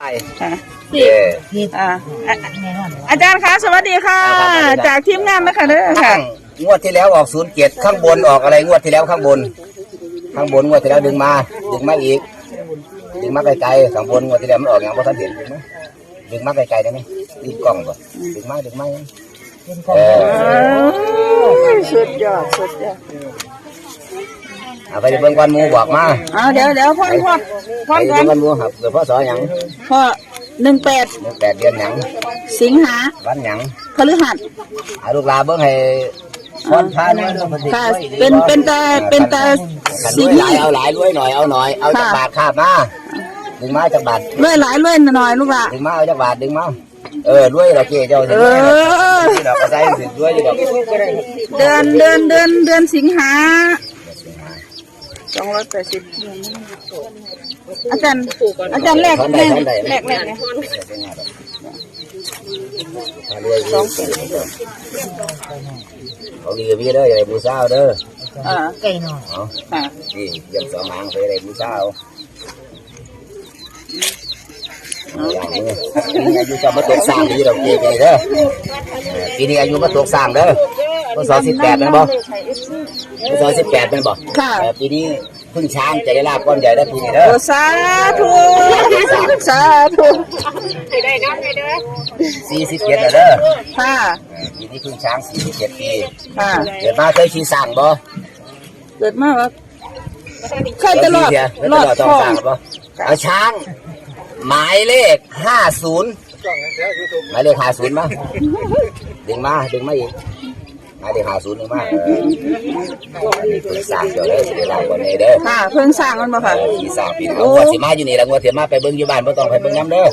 ไปค่ะเอออ่าอะอาจารย์คะสวัสดีค่ะครับสวัสดีครับจากทีมงานนะคะเด้อค่ะข้างงวดที่แล้วออกศูนย์เจ็ดข้างบนออกอะไรงวดที่แล้วข้างบน ข้างบนงวดที่แล้วดึงมาดึงมาอีก ดึงมาไกลๆข้างบนงวดที่แล้วมันออกอย่างพอท่านเห็นดึงมาดึงมาไกลๆได้ไหมรีบกล้องก่อนดึงมาดึงมาเออเอ้ยสุดยอดสุดยอด เอาไปเบิ่งก่อนหมูบอกมาเอาเดี๋ยวเดี๋ยวพ่อนพ่อนพ่ไปอนก่อเบิ่นงก่อนหมูครับเกิดพ่อสอหยังพ่อหนึ่งแปดเดือนแปดเดือนหยังสิงหาวันหยังพฤหัสเอาลูกหลาเบิ่งให้พรพาเนี่ยค่ะเป็นเป็นตาเป็นตาขันสีด้วยหนี่ลายเอาหลายด้วยหน่อยเอาหน่อยเอาจากค่ะ บาทข้าบมาดึงมาจากบาทเลื่อยหลายเลื่อยหน่อยลูกละดึงมาเอาจากบาทดึงมาเออด้วยเราเจ๊เจ้าเออที่ดอกกระไดถึงด้วยที่ดอกเดือนเดือนเดือนเดือนสิงหา สองร้อยแปดสิบอาจารย์อาจารย์แรกแรกแรกแรกเนี่ยสองเขาดีพี่เด้ออย่าได้บูซาเด้ออ่าเนาะค่ะนี่ยังสองหางไปได้บูซาอย่างนี้ปีนี้อายุจะมาตกสร้างดีดอกเจ๊ไปเด้อปีนี้อายุมาตกสร้างเด้อพศสิบแปดเป็นบ่พ ศสิบแปดเป็นบ่ค่ะปีนี้พึ่งช้างจะได้ลาบก้อนใหญ่ได้ปีนี้เด้อ โอสาธุสาธุสี่สิบเจ็ดเด้อค่ะปีนี้พึ่งช้างสี่สิบเจ็ดปี ค่ะเกิดมาเคยขี่สั่งบ่เกิดมาว่าเคยจะรอดเดี๋ยวรอดต้องท้องสั่งบ่เอาช้าง หมายเลขห้าศูนย์หมายเลขห้าศูนย์มาดึงมาดึงมาอีก หมายเลขห้าศูนย์ดึงมาเออพึ่งสั่งเดี๋ยวเด้อสิได้ลาบก้อนใหญ่เด้อค่ะ เพิ่งสร้างมันมาเอค่ะอขี่สั่งปีนี้เอางวดสิมาอยู่นี่ละงวดสิมาไปเบิ่งอยู่บ้านบ่ต้องไปเบิ่งน้ำเด้อ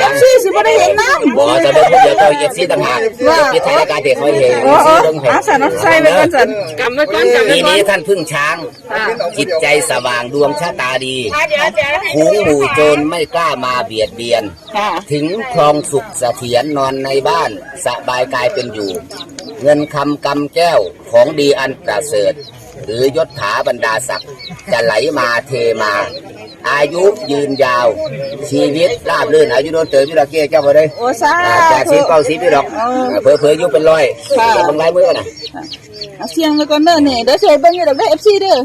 เอฟซีสิบ่ได้เห็นน้ำบ่จะเบิ่งผู้เดียวเจ้าเอฟซีต่างหากที่ทายรายการเด็กคอยเห็นโอ้เอฟโอ้ซีเบิ่งให้อาสันเอาใส่ไปก่อนสันกำไว้ก่อนกำไว้ปีก่อนนี้ท่านพึ่งช้างค่ะจิตใจสว่างดวงชะตาดีเดี๋ยวเดี๋ยวฝูงหมู่โจรไม่กล้ามาเบียดเบียน ค่ะ ถึงคลองสุขเสถียรนอนในบ้านสบายกายเป็นอยู่ เงินคำกำแก้วของดีอันประเสริฐ หรือยศถาบรรดาศักดิ์จะไหลมาเทมา อายุยืนยาว ชีวิตราบรื่นอายุโดนเติมที่เราเกี้ยเจ้าไปเลยโอ้สาอ่าจากธุสิบเก้าสิบพี่ดอกเออเผลอเผลอๆอยุเป็นร้อยค่ะเดี๋ยวมันไล่มือกันนะเอาเสียงไว้ก่อนเด้อนี่เดี๋ยวเฉยเบิ่งอยู่ดอกเด้อเอฟซีเด้อ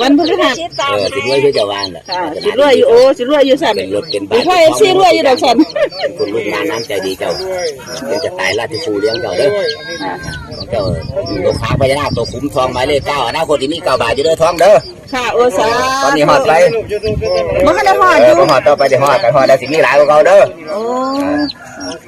วันพฤหัสเออสิรวยเพื่อจะวานแหละค่ะสิรวยอยู่โอ้สิรวยอยู่สันเป็นรถเป็นดีบ้านพ่อเอฟซีรวยอยู่ดอกสันเป็นคนลูกงานน้ำใจดีเจ้าเดี๋ยวจะตายราชภูเลี้ยงเจ้าเด้อของเจ้าลูกค้าพญานาคตัวคุ้มทองหมายเลขเก้าอนาคตที่มีเก้าบาทอยู่เด้อทองเด้อค่ะโอ้สาตอนนี้หอดไปมันก็ได้หอดเอออยู่ก็หอดต่อไปเดี๋ยวหอดกันหอดแล้วสิมีหลายกว่าเก่าเด้อโอ้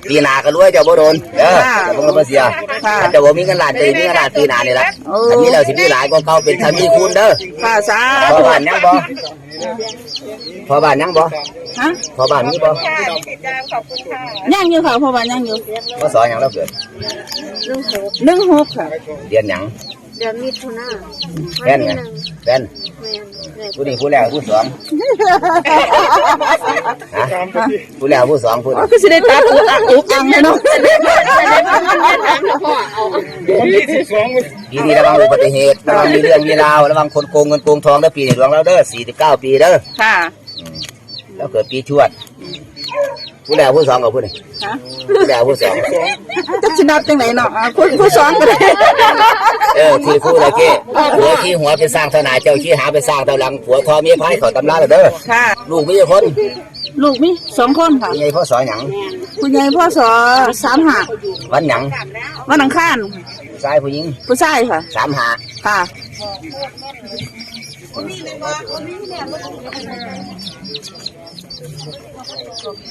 ปีหน้าก็รวยเจ้าบ่โดนเด้อค่ะเจ้าบ่มาเสียค่ะถ้าเจ้าบ่มีเงินล้านจะมีเงินล้านปีหน้านี่ละโอ้ถ้ามีแล้วสิมีหลายกว่าเก่าเป็นทวีคูณเด้อค่ะสาพอธุบ้านยังบ่พอบ้านยังบ่ฮะพอบ้านมีบ่ย่างอยู่ค่ะพ่อบ้านย่างอยู่พอสอนหยังเราเกิดหนึ่งหกค่ะเรียนหยังเดือนมิถุนาแฟนไงแฟนแม่แม่ผู้นี้ผู้แรกผู้สองฮะผู้แรกผู้สองผู้อ๋อคือสิได้ตัดอุกอักอุกอังเลยเนาะปีนี้ระวังอุบัติเหตุระวังมีเรื่องมีราวระวังคนโกงเงินโกงทองเด้อปีนี้ดวงเราเด้อ49ปีเด้อค่ะ แล้วเกิดปีชวด ผู้แรกผู้สองกับผู้นี้ฮะผู้แรกผู้สองจะชินับจังไหนเนาะอ่าผู้ผู้สอนก็ได้เออที่ผู้ตะเก้ผัวขี้หัวเป็นสร้างเท่าหนาเจ้าขี้หาเป็นสร้างเท่าหลังผัวทอเมียพายเขอตำราแล้วเด้อค่ะลูกมีกี่คน ลูกมีสองคนค่ะยังไงพ่อสอนหยังผู้ใหญ่พ่อสอสามหาวันหยังวันอังคารชายผู้หญิงผู้ชายค่ะสามหาค่ะ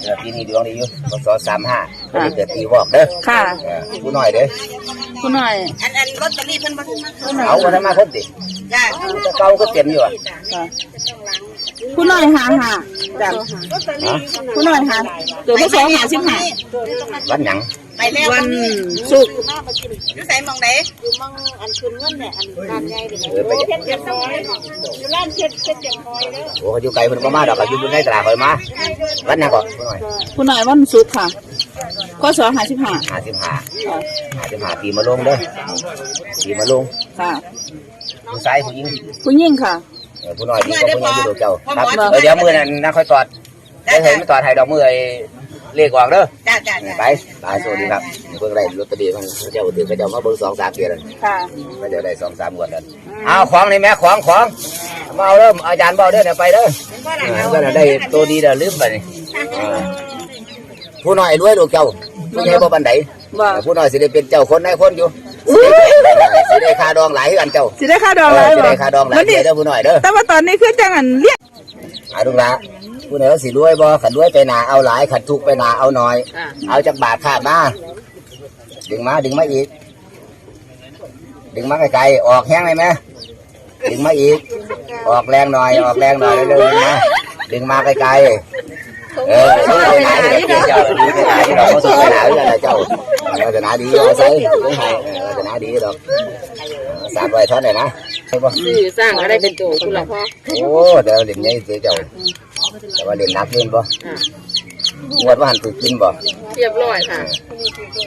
เออปีนี้ดวงดีอยู่พศสามห้าปีเกิดปีวอกเด้อค่ะ เออผู้น้อยเด้อผู้หน่อยเอาวันนั้นมาคนติจะเก่าก็เต็มอยู่อะค่ะผู้หน่อยหาหาจ้ะฮะผู้หน่อยหาเกิดพศหาสิบห้าวันหยัง วันศุกร์อยู่ใส่มองไหนอยู่มองอันคืนเงินเนี่ยอันร้านใหญ่เดี๋ยวเออไปเพชรเจ็ดน้อยอยู่ร้านเพชรเพชรเจ็ดน้อยเด้อโอ้เขาอยู่ไกลเพิ่นบ่มาดอกก็อยู่บนในตลาดคอยมาวันหยังก่อนผู้น้อยผู้หน่อยวันศุกร์ค่ะพศหาสิบห้าห้าสิบห้าห้าสิบห้าปีมาลงเด้อปีมาลงค่ะผู้ชายผู้หญิงผู้หญิงค่ะเออผู้น้อยดีกว่าผู้ใหญ่อยู่เจ้าครับเออเดี๋ยวมือนั้นนะค่อยตอดได้เห็นไม่ตอดให้ดอกมือไอ้ เลขออกเด้อจ้าจ้าจ้าไปไปสวัสดีครับเพิ่งได้ลอตเตอรี่มันเขาเจ้าถือเขาเจ้ามาเบิ่งสองสามเดือนแล้วค่ะเขาเจ้าได้สองสามงวดแล้วเอาของนี่แม่ของของมาเอาเริ่มอาจารย์เบาเด้อเนี่ยไปเด้อก็หลัเองอเอาก็น่ะได้ตัวดีเด้อลืมไปนี่เออผู้น้อยรวยลูกเจ้าผู้ใหญ่บ่ปานใดบ่ผู้น้อยสิได้เป็นเจ้าคนนายคนอยู่สิได้ค่าดองหลายคือกันเจ้าสิได้ค่าดองเอหลาอยสิบ่ได้ค่าดองหลายมันนี่เด้อผู้น้อยเด้อแต่ว่าตอนนี้คือจังอันเรียกอาดุละ ผู้น้อยสิรวยบ่ขันรวยไปหนาเอาหลายขันทุกข์ไปหนาเอาน้อยเอาจากบาทขาดมาดึงมาดึงมาอีก ดึงมาไกลๆออกแห้งเลยไหมดึงมาอีก ออกแรงหน่อย ออกแรงหน่อยเร็วๆดึงมาดึงมาไกลๆเออดึงไปไหนเจ้าดึงไปไหนเราก็ต้องไปไหนกันเจ้าเราจะหนาดีเราใส่ดึงให้เราจะหนาดีดอกสามใบเท่าไหร่นะใช่ปะ สื่อสร้างอะไรเป็นตัวคุณล่ะพ่อ โอ้เดี๋ยวเล่นนี้เจ้า แต่ว่าเล่นหนักเล่นปะงวดว่าหันถูกกินปะเรียบร้อยค่ะ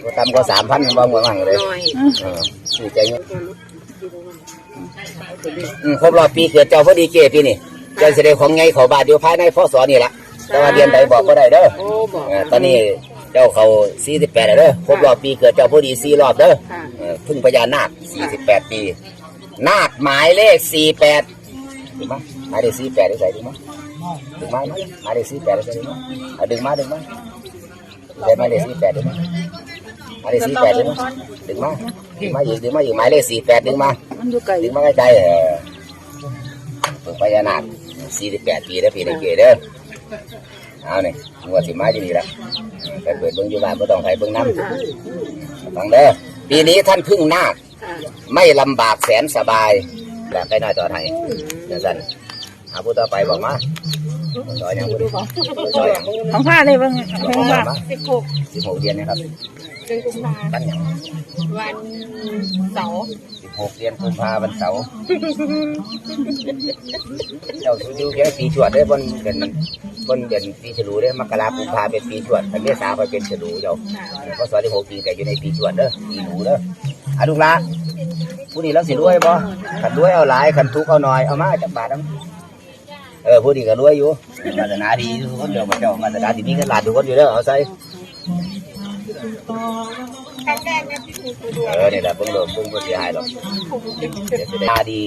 ก็ทำก็สามพันบ่หมดมั่งเลยน้อยเออดีใจเงี้ยอืมครบรอบปีเกิดเจ้าพอดีเกปีนี่เจ้าแสดงของไงเขอบาทอยู่ภายในพศนี่ละแต่ว่าเดือนใดบอกก็ได้เด้อโอ้บอกเออตอนนี้เจ้าเขาสี่สิบแปดเด้อครบรอบปีเกิดเจ้าพอดีสี่รอบเด้อค่ะเออพึ่งพญานาคสี่สิบแปดปีนาคหมายเลขสี่แปดดึงมาหมายเลขสี่แปดได้ใส่ดึงมา ดึงมามายเลขสี่แปดได้ใส่ดึงมาดึงมาดึงมาได้หมาเลสี่แปดดึงมามาเลขสี่แปดดึงมาดึงมาดึงมาอีกดึงมาอีกหมายเลขสี่แปดดึงมาดึงมาใกล้ๆเออพึ่งพญานาคสี่สิบแปดปีแล้วปีนี้เกเด้อเอาเนี่ยงวดสิมาอยู่นี่ละไปเปิดเบิ้งอยู่บ้านไม่ต้องไปเบิ้งน้ำฟังเด้อปีนี้ท่านพึ่งนาคไม่ลำบากแสนสบายแบบใกล้หน้อยต่อไทยเดี๋ยวสั่นหาผู้ต่อไปบอกมา ซอยยังผู้ดีซอยยังของผ้าเลยเบิ่งบขอกงผ้าสิบหกสิบหกเดือนนะครับเดือนกุมภาตั้งยังวันเสาร์สิบหกเดือนกุมภาพันธ์เสาร์เจ้าดูแค่ปีชวดเด้บนเป็นบนเดือนปีฉลูเด้มกรากุมภาเป็นปีชวดแต่เมษาไปเป็นฉลูเจ้าก็สอนที่หกปีแต่อยู่ในปีชวดเด้อปีหนูเด้ออะลูกละผู้นี้เราสิรวยบ่ขันรวยเอาหลายขันทุกเอาน้อยเอามาจากบาทเอา เออผู้ดีก็รวยอยู่มาตรฐานดีทุกคนเดียวมาเจ้ามาตรฐานดีมีเงินล้านทุกคนอยู่เด้อเอาใส่ครั้งแรกเนี่ยแหละเพิ่งเริ่มเพิ่งบ่เสียหายหรอกตาดี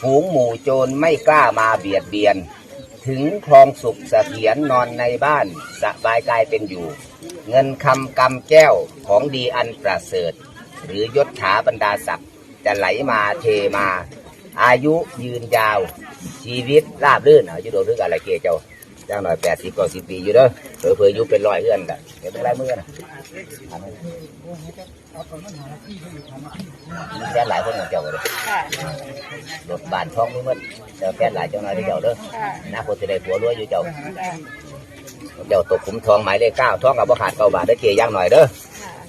ฝูงหมู่โจรไม่กล้ามาเบียดเบียน ถึงคลองสุขเสถียรนอนในบ้านสบายกายเป็นอยู่ เงินคำกำแก้วของดีอันประเสริฐ หรือยศถาบรรดาศักดิ์จะไหลมาเทมา อายุยืนยาว ชีวิตราบรื่นอายุโดนหรืออะไรเกเจ้าจ้างหน่อยแปดสิบกว่าสิบปีอยู่เด้อเผื่อเผื่ออายุเป็นร้อยเอื้อนกันเดี๋ยวเป็นไรมือนะมีแฟนหลายคนของเจ้าเลยค่ะรถบานท้องนี่มันเจ้าแฟนหลายเจ้าหน่อยที่เจ้าเด้อค่ะอนาคตจะได้ผัวรวยอยู่เจ้าเจ้าตกขุมทองหมายเลขเก้าท้องกับบ่ขาดเก้าบาทได้อเกย่างหน่อยเด้อ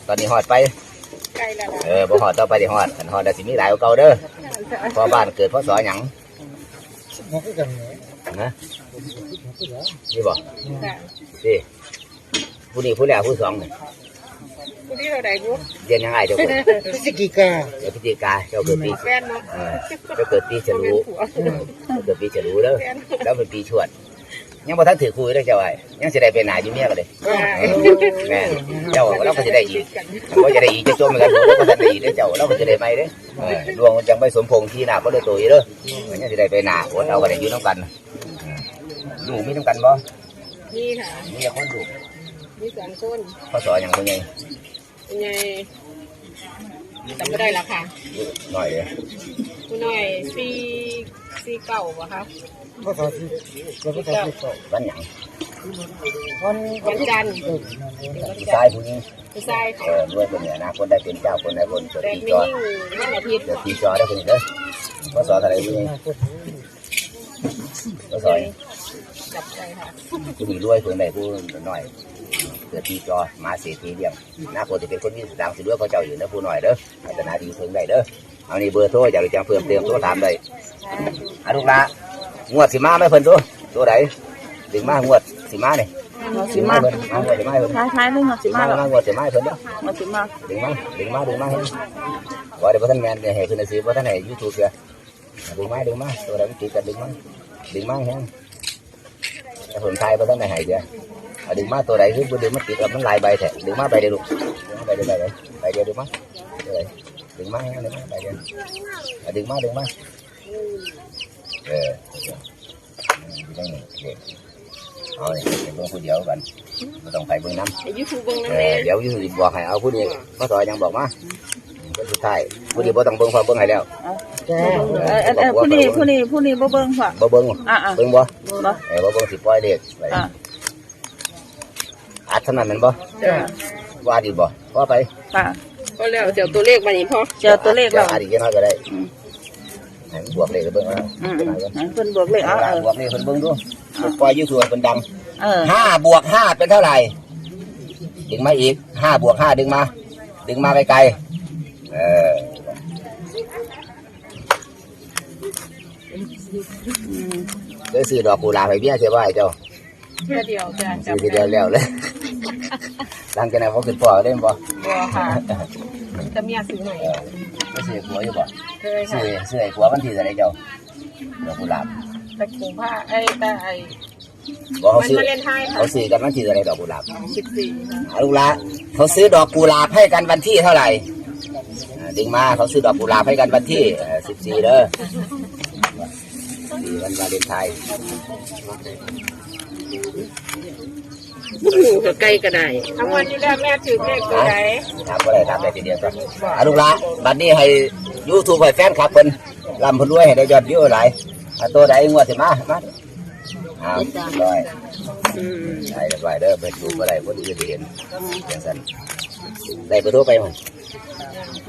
ตอนนี้หอดไปใกล้แล้วเออบ่หอดต่อไปที่หอดขันหอดได้สิมีหลายกว่าเก่าเด้อพอบ้านเกิดพศหยัง นะนี่บ่ค่ะสิผู้นี้ผู้แรกผู้สองนี่คุณที่เราได้บุ๊เรียนยังไงเจ้าเกิดพฤศจิกาเดี๋ยวพิจิกาเจ้าเกิดปีแฟนเนาะเออเจ้าเกิดปีฉลูเจ้าเกิดปีฉลูเด้อแล้วเป็นปีชวด ยังบ่ทันถือคุยเลยเจ้าไอ้ยังสิได้เป็นนายอยู่เมียกันเลยแม่นเจ้าเราก็จะได้อีกก็จะได้อีกจะจมเหมือนกันเราก็จะได้อีกเด้อเจ้าเราก็จะได้ไหมเด้อเออดวงมันจังไม่สมพงษ์ที่หน้าก็เลยตัวอีเด้อยังสิได้ไปหน้าอดเอากันได้อยู่น้ำกันดูมีน้ำกันบ่นี่ค่ะมีแต่คนดูมีสองคนพศอย่างคนใหญ่คุณยายจำไม่ได้ละค่ะหน่อยเลย คุณหน่อยซีซีเก่าปะคะภาษาที่เราภาษาที่สองวันหยังวันวันจันทร์ผู้ชายผู้หญิงผู้ชายเอค่ะอด้วยคนเนี่ยนะคนได้เป็นเจ้าคนได้คนเกิดแต่ปีไม่จอยิ่งวันอาทิตย์เกิดปีจอได้คนนี้เด้อพศอะไรผู้หญิงพศจับใจค่ะผู้มีรวยคนใดผู้น้อยเกิดปีจอมาเสียทีเดียวนาคนจะเป็นคนที่ดังสิด้วยเขาเจ้าอยู่นะผู้น้อยเด้อพัฒนาดีเพิ่งได้เด้อเอานี่เบอร์โทรอยากจะเพิ่มเติมโทรถามได้อาลูกละงวดสิมาไหมเพิ่นตัวตัวไหนถึงมางวดสิมาเนี่ยสิมาเพิ่นมางวดสิมาเพิ่นท้ายท้ายๆเลยเนาะสิสิมามาแล้วมางวดสิมาเพิ่นเด้อมาสิมาดึงมาดึงมาดึงมาเห็นว่าเดี๋ยวพ่ท่านแมนเดี๋ยวให้เพิ่นซื้อพ่ท่านให้ยูทูบเสียดึงมาดึงมาตัวใดมันติดกันดึงมาดึงมาแฮงแต่ผมทายบ่ทันได้ให้เด้อเอาดึงมาตัวใดคือบ่ดึงมาติดกับมันหลายใบแท้ดึงมาใบเดียวลูกดึงมาใบเดียวใบเดียวใบเดียวดึงมาตัวใด ดึงมาแฮงดึงมาใบเดียวเอาดึงมาดึงมาเอออยู่ตรงนี้เด็กเอาเนี่ยเดี๋ยวเบิ่งผู้เดียวกันบ่ต้องไปเบิ่งน้ำไอ้ยูทูบเบิ้งนั่นเอแหอละเดี๋ยวอยูสิบอกให้เอาผู้นี้พ่อต่อยังบอกมาคนสุดท้ายผู้นี้บ่ต้องเบิ่งพอเบิ่งให้แล้วจ้าเออเออเออผู้นี้ผู้นี้ผู้นี้บ่เบิ่งค่ะบ่เบิ่งอะอะเบิ่งบ่บ่เออบ่เบิ่งสิปล่อยเด็กไปอะอัดเท่านั้นแม่นบ่จ้ะว่าดีบ่พอไปค่ะ ก็แล้วเดี๋ยวตัวเลขมานี่พอเจ้าตัวเลขเราอัดอีกแค่น้อยก็ได้อืม ให้มันบวกเลขก็เบิ่งเอาอืมเท่าอืนั้นมเพิ่นบวกเลขเอาเออบวกเลขเพิ่นเบิ่งดูเพิ่นปล่อยอยู่ส่วนเพิ่นดังเออห้าบวกห้าเป็นเท่าไหร่ ดึงมาอีกห้าบวกห้าดึงมา ดึงมาไกลๆเอออืม ได้ซื้อดอกกุหลาบให้เบี้ยเสียบ่ให้เจ้าแค่เดียวจ้ะซื้อทีเดียวแล้วเลย หลังจากนั้นเขาขึ้นปอเล่นบ่บ่ค่ะจะมีซื้อหน่อยเออไม่ซื้อหัวอยู่บ่เคยซื้ค่ะอซื้อไอ้หัวมันที่เท่าไหรเจ้าดอกกุหลาบตะกุงผ้าไอ้แต่ไอ้ บ่เขามันซื้อมาเล่นไทยค่ะ เขาซื้อกันวันที่เท่าไหรดอกกุหลาบ สิบสี่ค่ะเอาลูกละเขาซื้อดอกกุหลาบให้กันวันที่เท่าไหร่อ่าดึงมาเขาซื้อดอกกุหลาบให้กันวันที่สิบสี่เด้อสี่วันวาเลนไทน์ หูกับไก่ก็ได้ทั้งวันนี้แล้วแม่ถือเลขตัวไหนถามก็ได้ถามได้ทีเดียวครับเอาลูกละบัดนี้ให้ยูทูบให้แฟนคลับเพิ่นลำเพิ่นรวยให้ได้ยอดวิวหลายเอาตัวใดงวดสิมามาอ้าวร้อยอืมได้เรียบร้อยเด้อไปดูก็ได้คนอื่นสิเห็นอย่างนั้นได้เบอร์โทรไปมั้ย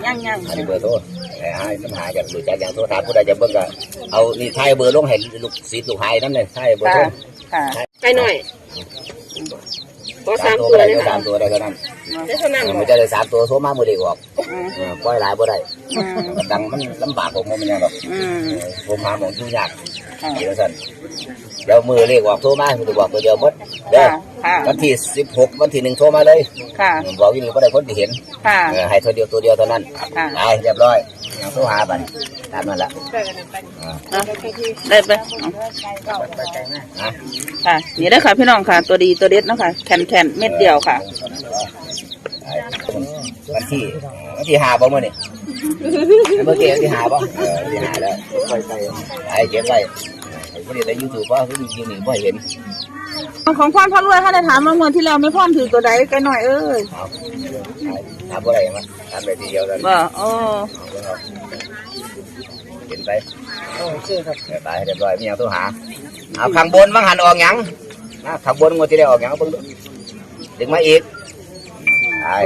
ยังยังอันนี้เบอร์โทรไอ้ให้น้ำหาจากดูจากอย่างโทรถามผู้ใดจะเบิ่งก็เอานี่ถ่ายเบอร์ลงให้ลูกศิษย์ลูกหายนั่นเลยถ่ายเบอร์โทรค่ะไก่หน่อย พอสาสามมตัวตัวก็ได้เลยสาค่ะมตัวได้เท่านั้นได้เท่านั้นมันจะได้สามตัวโทรมามือเดียวออกอืมเออปล่อยหลายบ่ได้อืมดังมันลำบากผมมันยังหรอกอืมเออผมหาหมองยุ่งยากค่ะเดี๋ยวสั่นเดี๋ยวมือเรียกออกโทรมาคือบอกตัวเดียวหมดเด้อค่ะค่ะวันที่สิบหกวันที่หนึ่งโทรมาเลยค่ะบอกอยู่นี่ก็ได้คนที่เห็นค่ะเออให้ตัวเดียวตัวเดียวเท่านั้นค่ะได้เรียบร้อยอย่างโทรหาบัน ตามนั้นละได้ไปอ่าเอาได้ไปเอาอะค่ะ นี่ได้ค่ะพี่น้องค่ะ ตัวดีตัวเด็ดนะค่ะแผ่นแผ่นเม็ดเดียวค่ะ วันที่วันที่หาบ่เมื่อนี่เมื่อกี้วันที่หาบ่วันที่หาแล้วไปไปไอ้เก็บไปไอ้พวกนี้ในยูทูบว่าเขาดูยิงหนึ่งบ่เห็น ของพ่อพ่อรวยท่าได้ถามมาเมื่อที่แล้วไม่พ่อถือตัวใดไกลหน่อยเอ้ยเอาถามบ่ได้มั้ยถามไปทีเดียวกันว่าโอ้ ไปโอ้เชื่อครับเรียบร้อยเรียบร้อยมีอย่างต้องหาเอาข้างบนมังหันออกหยังนะข้างบนงวดที่ได้ออกหยังเบิ่งดูดึงมาอีกตาย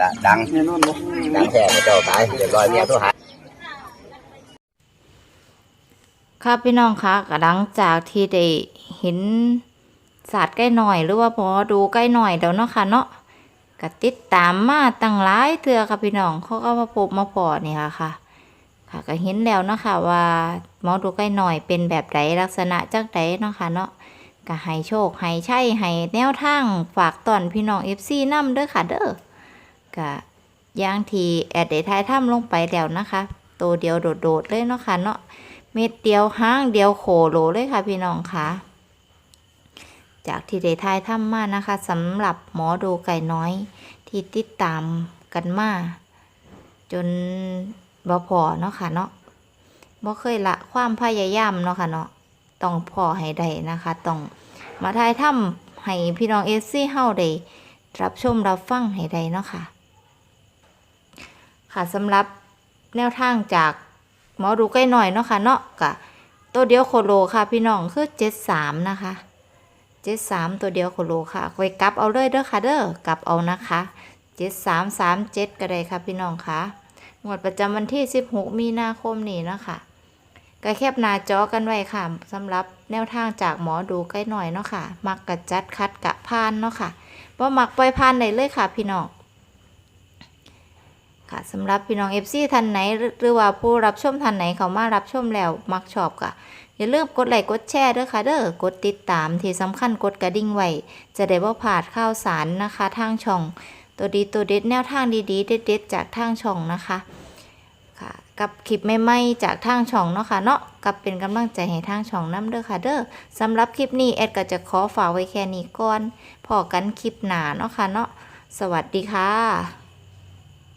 ละดังแน่นอนบ่ดังแท้พระเจ้าตายเรียบร้อยมีอย่างต้องหาค่ะพี่น้องคะก็หลังจากที่ได้เห็นศาสตร์ใกล้หน่อยหรือว่าพอดูใกล้หน่อยเดี๋ยวเนาะค่ะเนาะก็ติดตามมาตั้งหลายเทื่อค่ะพี่น้องเขาก็มาพบมาพอนี่ค่ะค่ะ ค่ะก็เห็นแล้วเนาะค่ะว่าหมอดูใกล้หน่อยเป็นแบบใดลักษณะจังใดเนาะค่ะเนาะก็ให้โชคให้ใช่ให้แนวทางฝากตอนพี่น้อง FC นํเด้อค่ะเด้อก็ย่างทีแอดได้ทายถ้ำลงไปแล้วนะคะตัวเดียวโดดๆเลยเนาะค่ะเนาะเม็ดเดียวห้างเดียวโขโหลเลยค่ะพี่น้องค่ะจากที่ได้ทายถ้ำมานะคะสำหรับหมอดูไก่น้อยที่ติดตามกันมาจน บ่พอเนาะค่ะเนาะบ่เคยละความพยายามเนาะค่ะเนาะต้องพอให้ได้นะคะต้องมาทายถ้ำให้พี่น้องเอซี่เฮาได้รับชมรับฟังให้ได้เนาะค่ะ ค่ะสำหรับแนวทางจากหมอดูใกล้หน่อยเนาะค่ะเนาะกะตัวเดียวโคโลค่ะ พี่น้องคือเจ็ดสามนะคะเจ็ดสามตัวเดียวโคโลค่ะไว้กลับเอาเลยเด้อค่ะเด้อกลับเอานะคะเจ็ดสามสามเจ็ดก็ได้ค่ะพี่น้องค่ะ งวดประจำวันที่สิบหกมีนาคมนี้เนาะคะก็แคบหน้าจอกันไว้ค่ะสำหรับแนวทางจากหมอดูใกล้หน่อยเนาะค่ะ มักกะจัดคัดกะพานเนาะค่ะว่มักปล่อยพานได้เลยค่ะ พี่น้องค่ะสำหรับพี่น้อง FC ท่านไหน หรือว่าผู้รับชมท่านไหนเขามารับชมแล้วมักชอบก็อย่าลืมกดไลค์กดแชร์ด้วยค่ะ เด้อกดติดตามที่สำคัญกดกระดิ่งไว้จะได้บ่พลาดข่าวสารนะคะ ทางช่อง ตัวดีตัวเด็ดแนวทางดีๆ เด็ดๆจากทางช่องนะคะค่ะกับคลิปใหม่ๆจากทางช่องเนาะค่ะเนาะกับเป็นกำลังใจให้ทางช่องน้ำเด้อค่ะเด้อสำหรับคลิปนี้แอดก็จะขอฝากไว้แค่นี้ก่อนพอกันคลิปหนาเนาะค่ะเนาะสวัสดีค่ะ